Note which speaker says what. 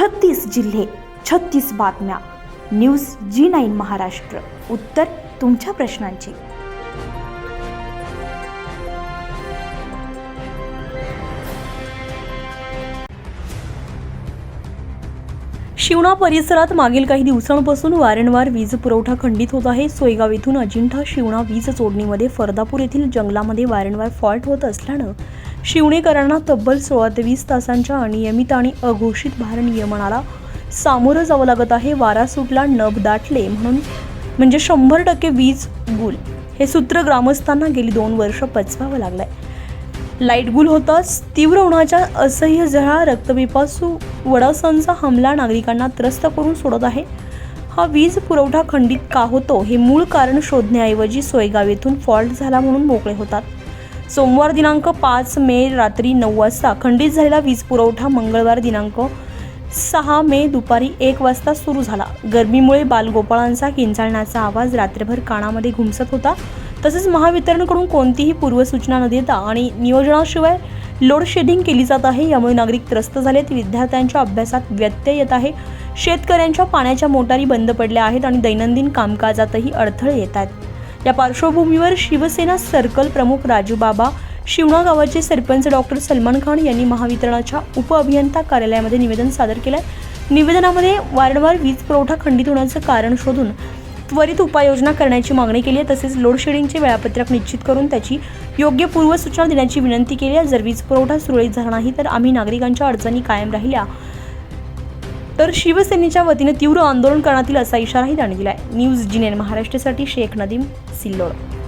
Speaker 1: छत्तीस जिल्हे छत्तीस बातम्या. News G nine Maharashtra. उत्तर तुमच्या प्रश्नांची.
Speaker 2: शिवणा परिसरात मागील काही दिवसांपासून वारंवार वीज पुरवठा खंडित होत आहे. सोयगाव येथून अजिंठा शिवणा वीज जोडणीमध्ये फरदापूर येथील जंगलामध्ये वारंवार फॉल्ट होत असल्यानं शिवणेकरांना तब्बल सोळा ते वीस तासांच्या अनियमित आणि अघोषित भारनियमनाला सामोरं जावं लागत आहे. वारा सुटला नभ दाटले म्हणून म्हणजे शंभर टक्के वीज गुल. हे सूत्र ग्रामस्थांना गेली दोन वर्ष पचवावं लागलंय. लाइट गुल होताच तीव्र उन्हाच्या असह्य झळा रक्तपिपासू वडासांचा हमला नागरिकांना त्रस्त करून सोडत आहे. हा वीज पुरवठा खंडित का होतो? हे मूळ कारण शोधण्याऐवजी सोयगाव येथून फॉल्ट झाला म्हणून मोकळे होतात. सोमवार दिनांक पाच मे रात्री नऊ वाजता खंडित झालेला वीज पुरवठा मंगळवार दिनांक सहा मे दुपारी एक वाजता सुरू झाला. गर्मीमुळे बालगोपाळांचा किंचाळण्याचा आवाज रात्रभर कानामध्ये घुमसत होता. तसेच महावितरणकडून कोणतीही पूर्वसूचना न देता आणि नियोजनाशिवाय लोड शेडिंग केली जात आहे यामुळे नागरिक त्रस्त झालेत. विद्यार्थ्यांच्या अभ्यासात व्यत्यय येत आहे. शेतकऱ्यांच्या पाण्याच्या मोटारी बंद पडल्या आहेत आणि दैनंदिन कामकाजातही अडथळे येत आहेत. या पार्श्वभूमीवर शिवसेना सर्कल प्रमुख राजू बाबा शिवणा गावाचे सरपंच डॉक्टर सलमान खान यांनी महावितरणाच्या उपअभियंता कार्यालयामध्ये निवेदन सादर केलं निवेदनामध्ये वारंवार वीज पुरवठा खंडित होण्याचं कारण शोधून त्वरित उपाययोजना करण्याची मागणी केली आहे तसेच लोडशेडिंगचे वेळापत्रक निश्चित करून त्याची योग्य पूर्वसूचना देण्याची विनंती केली आहे. जर वीज पुरवठा सुरळीत झाला नाही तर आम्ही नागरिकांच्या अडचणी कायम राहिल्या. तर शिवसेनेच्या वतीने तीव्र आंदोलन करण्यात येईल असा इशाराही त्यांनी दिला आहे न्यूज जिनेन महाराष्ट्रासाठी शेख नदीम सिल्लोड.